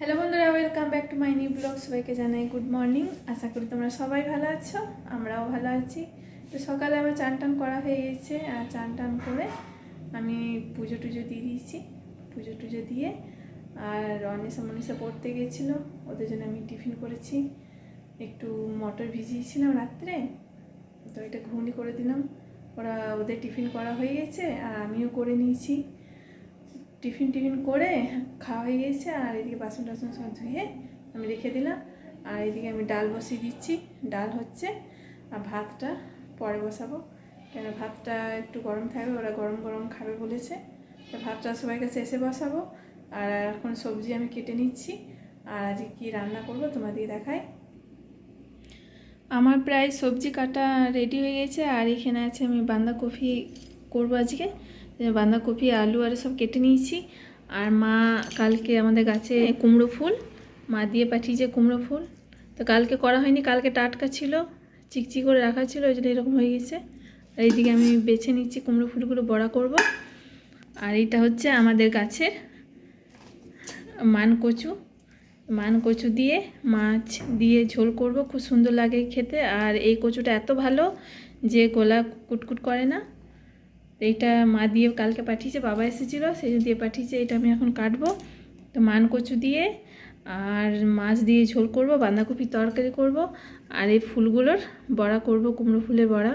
Hello বন্ধুরা welcome back to my new blog সবাইকে জানাই গুড মর্নিং আশা করি তোমরা সবাই ভালো আছো, আমরাও ভালো আছি। তো সকালে আমার চান টান করা হয়ে গেছে, আর চান টান করে আমি পুজো টুজো দিয়ে দিয়েছি, পুজো টুজো দিয়ে। আর অনিশা মনীষা পড়তে গেছিল, ওদের জন্য আমি টিফিন করেছি। একটু মটর ভিজিয়েছিলাম রাত্রে, তো এটা ঘুগনি করে দিলাম। ওরা ওদের টিফিন করা হয়ে গেছে, আর আমিও করে নিয়েছি। টিফিন টিফিন করে খাওয়া হয়ে গেছে, আর এদিকে বাসন টাসন সব ধুয়ে আমি রেখে দিলাম। আর এদিকে আমি ডাল বসিয়ে দিচ্ছি, ডাল হচ্ছে। আর ভাতটা পরে বসাবো। কেন ভাতটা একটু গরম থাকবে, ওরা গরম গরম খাবে বলেছে। ভাতটা সবাই কাছে এসে বসাবো। আর এখন সবজি আমি কেটে নিচ্ছি। আর আজকে কী রান্না করব তোমাদেরকে দেখাই। আমার প্রায় সবজি কাটা রেডি হয়ে গেছে। আর এখানে আছে আমি বাঁধাকপি করব আজকে। বাঁধাকপি, আলু আর সব কেটে নিয়েছি। আর মা কালকে আমাদের গাছে কুমড়ো ফুল। মা দিয়ে পাঠিয়েছে কুমড়ো ফুল। তো কালকে করা হয়নি, কালকে টাটকা ছিল, চিকচিক করে রাখা ছিল, ওই জন্য এরকম হয়ে গেছে। আর এইদিকে আমি বেছে নিচ্ছি কুমড়ো ফুলগুলো, বড়া করব। আর এইটা হচ্ছে আমাদের গাছের মান কচু মান কচু দিয়ে মাছ দিয়ে ঝোল করব, খুব সুন্দর লাগে খেতে। আর এই কচুটা এত ভালো যে গোলা কুটকুট করে না। এইটা মা দিয়ে কালকে পাঠিয়েছে, বাবা এসেছিল সেই দিয়ে পাঠিয়েছে, এটা আমি এখন কাটবো। তো মান কচু দিয়ে আর মাছ দিয়ে ঝোল করব, বাঁধাকপি তরকারি করব, আর এই ফুলগুলোর বড়া করব, কুমড়ো ফুলের বড়া।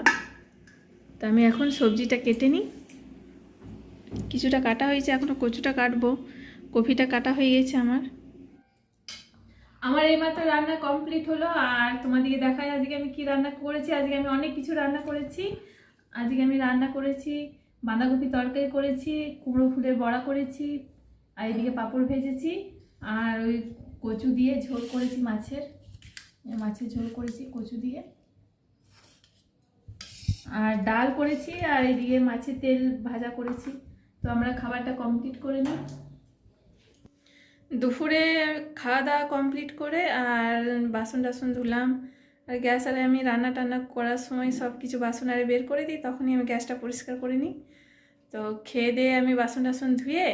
তো আমি এখন সবজিটা কেটে নিই। কিছুটা কাটা হয়েছে এখনও কচুটা কাটবো। কপিটা কাটা হয়ে গেছে আমার। আমার এইমাত্র রান্না কমপ্লিট হলো, আর তোমাদেরকে দেখাই আজকে আমি কি রান্না করেছি, আজকে আমি অনেক কিছু রান্না করেছি। আজকে আমি রান্না করেছি, বাঁধাকপি তরকারি করেছি, কুমড়ো ফুলের বড়া করেছি, আর এদিকে পাঁপড় ভেজেছি, আর ওই কচু দিয়ে ঝোল করেছি মাছের। মাছের ঝোল করেছি কচু দিয়ে। আর ডাল করেছি, আর এদিকে মাছের তেল ভাজা করেছি। তো আমরা খাবারটা কমপ্লিট করে নিই। দুপুরে খাওয়া দাওয়া কমপ্লিট করে আর বাসন টাসন ধুলাম আর গ্যাস আরে আমি রান্না টান্না করার সময় সব কিছু বাসন আরে বের করে দিই, তখনই আমি গ্যাসটা পরিষ্কার করে নিই। তো খেয়ে দিয়ে আমি বাসন টাসন ধুয়ে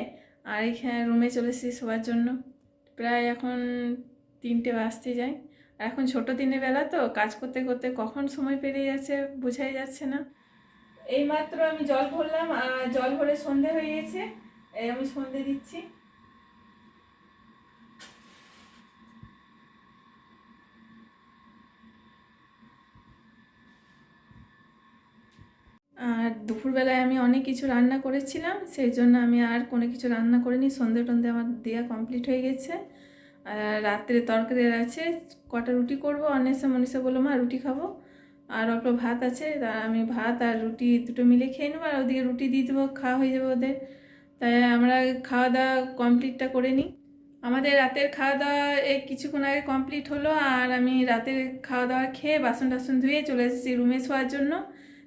আর এখানে রুমে চলে এসেছি শোয়ার জন্য। প্রায় এখন তিনটে বাজতে যায়। আর এখন ছোটো দিনের বেলা তো, কাজ করতে করতে কখন সময় পেরিয়ে যাচ্ছে বোঝাই যাচ্ছে না। এইমাত্র আমি জল ভরলাম, আর জল ভরে সন্ধে হয়ে গেছে আমি সন্ধে দিচ্ছি। আর দুপুরবেলায় আমি অনেক কিছু রান্না করেছিলাম, সেই জন্য আমি আর কোনো কিছু রান্না করিনি। সন্ধে টন্ধে আমার দেওয়া কমপ্লিট হয়ে গেছে। আর রাত্রে তরকারি আছে, কটা রুটি করব? অনেসা মনীষা বলল, মা, রুটি খাব? আর অল্প ভাত আছে, তা আমি ভাত আর রুটি দুটো মিলে খেয়ে নেব, আর ওদিকে রুটি দিয়ে দেবো, খাওয়া হয়ে যাবে ওদের। তাই আমরা খাওয়া দাওয়া কমপ্লিটটা করে নিই। আমাদের রাতের খাওয়া দাওয়া এই কিছুক্ষণ আগে কমপ্লিট হলো, আর আমি রাতের খাওয়া দাওয়া খেয়ে বাসন টাসন ধুয়ে চলে এসেছি রুমে শোয়ার জন্য।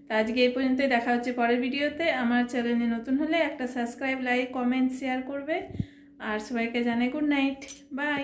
তা আজকে এই পর্যন্তই দেখা হচ্ছে পরের ভিডিওতে। আমার চ্যানেলে নতুন হলে একটা সাবস্ক্রাইব লাইক কমেন্ট শেয়ার করবে। আর সবাইকে জানাই গুড নাইট বাই